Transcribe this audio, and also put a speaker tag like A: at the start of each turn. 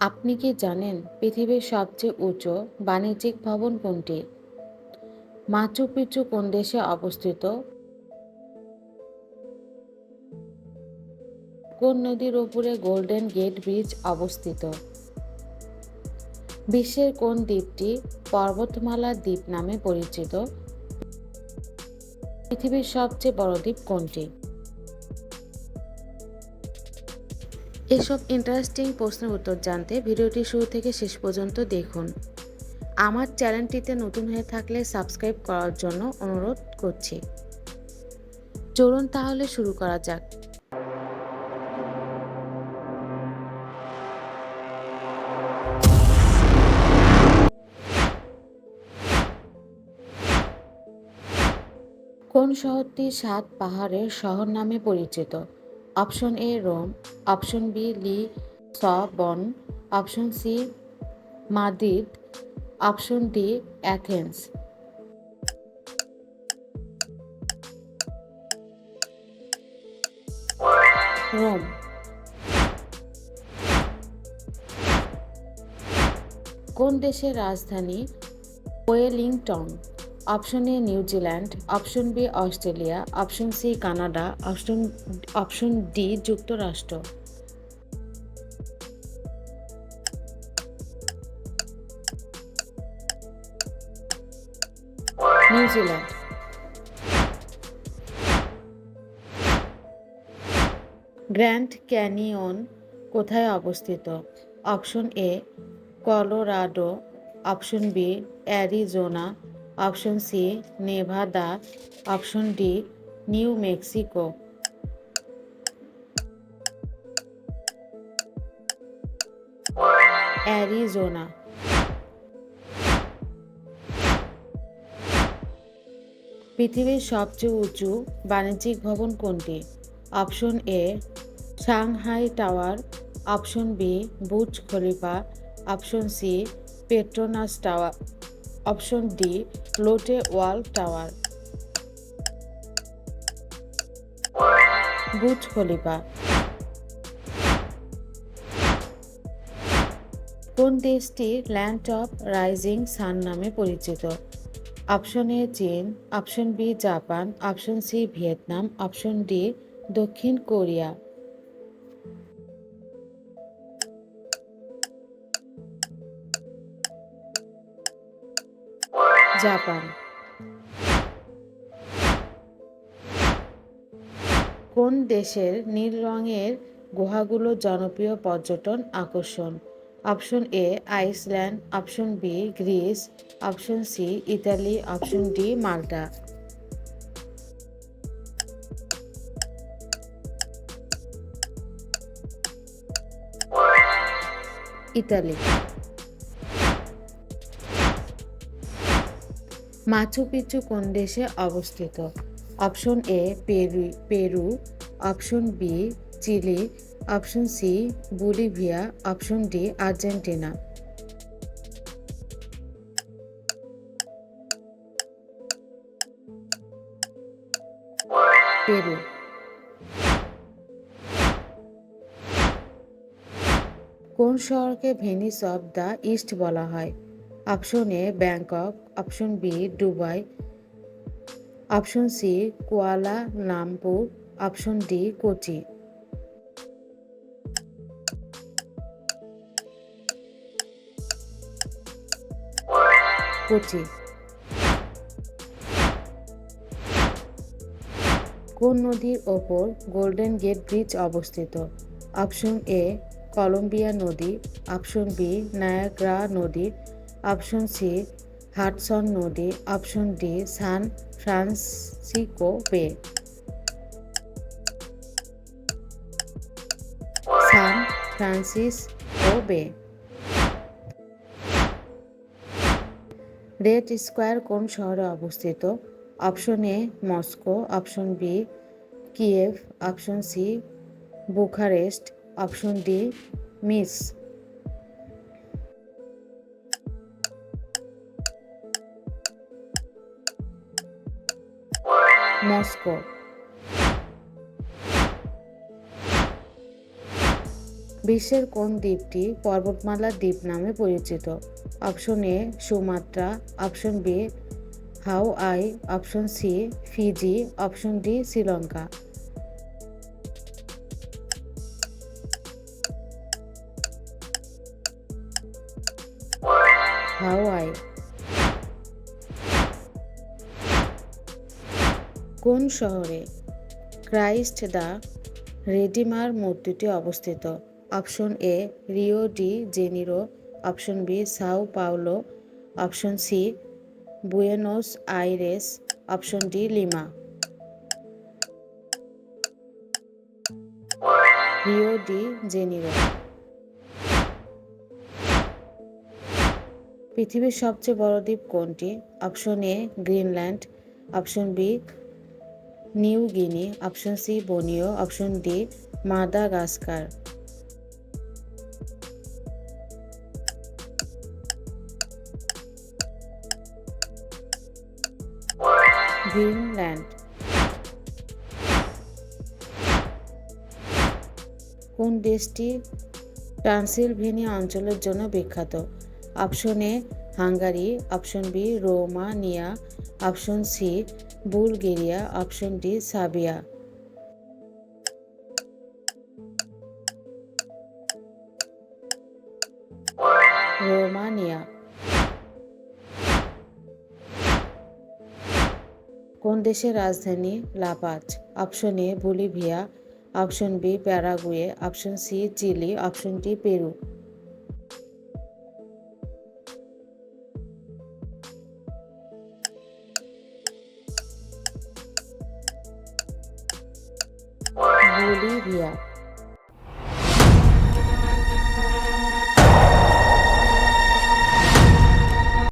A: আপনি কি জানেন পৃথিবীর সবচেয়ে উঁচু বাণিজ্যিক ভবন কোনটি? মাচু পিচু কোন দেশে অবস্থিত? কোন নদীর উপরে গোল্ডেন গেট ব্রিজ অবস্থিত? বিশ্বের কোন দ্বীপটি পর্বতমালার দ্বীপ নামে পরিচিত? পৃথিবীর সবচেয়ে বড় দ্বীপ কোনটি? এসব ইন্টারেস্টিং প্রশ্নের উত্তর জানতে ভিডিওটি শুরু থেকে শেষ পর্যন্ত দেখুন। আমার চ্যানেলটিতে নতুন হয়ে থাকলে সাবস্ক্রাইব করার জন্য অনুরোধ করছি। চলুন তাহলে শুরু করা যাক। কোন শহরটি সাত পাহাড়ের শহর নামে পরিচিত? Option A Rome, option B Lisbon option C Madrid, option D Athens. Rome. কোন দেশের রাজধানী Wellington? Option A New Zealand option B Australia, option C Canada, option option D যুক্তরাষ্ট্র। নিউজিল্যান্ড গ্র্যান্ড ক্যানিয়ন কোথায় অবস্থিত? Option A, Colorado, option B, Arizona option C, Nevada. Option D, New Mexico. Arizona. পৃথিবীর সবচেয়ে উঁচু বাণিজ্যিক ভবন কোনটি? Option A, Shanghai Tower. Option B Burj Khalifa. Option C, Petronas Tower option D, Lotte World Tower. বুজ খলিফা। কোন দেশটি land of rising sun নামে পরিচিত? অপশন এ, চীন। Option B, Japan. Option C, Vietnam. Option D, দক্ষিণ Korea. Japan. কোন দেশের নীল রঙের গুহাগুলো জনপ্রিয় পর্যটন আকর্ষণ? Option A Iceland. Option B Greece. Option C Italy. Option D Malta. Italy. Machu Picchu কোন দেশে অবস্থিত? Option A Peru Peru. Option B Chile. Option C Bolivia. Option D Argentina. Peru. কোন শহরকে ভেনিস অব দ্য ইস্ট বলা হয়? Option A Bangkok, option B Dubai, option C Kuala Lumpur option D Kochi. Kochi. কোন নদীর ওপর Golden Gate Bridge অবস্থিত? Option A Columbia নদী, option B Niagara নদী অপশন সি, হাটসন নদী, option D, San Francisco Bay San Francisco Bay Red Square কোন শহরে অবস্থিত? Option A, Moscow, option B, Kyiv, option C, Bucharest, option D, Minsk. Moscow. বিশ্বের কোন দ্বীপটি পর্বতমালার দ্বীপ নামে পরিচিত? Option A, Sumatra. Option B I option C, Fiji. Option D, Sri Lanka. Hawaii. কোন শহরে ক্রাইস্ট দ্য রেডিমার মূর্তিটি অবস্থিত? Option A, Rio de Janeiro. Option B, Sao Paulo. Option C, Buenos Aires. Option D, Lima. Rio de Janeiro. পৃথিবীর সবচেয়ে বড় দ্বীপ কোনটি? Option A, Greenland. Option B New Guinea, option C Borneo, option D Madagascar. Greenland. কোন দেশটি Transylvania অঞ্চলের জন্য বিখ্যাত? Option A Hungary, option B Romania, option C Bulgaria, option D, Serbia. Romania. কোন দেশের রাজধানী La Paz option A, Bolivia, option B, Paraguay, option C, Chile, option D, Peru. Bolivia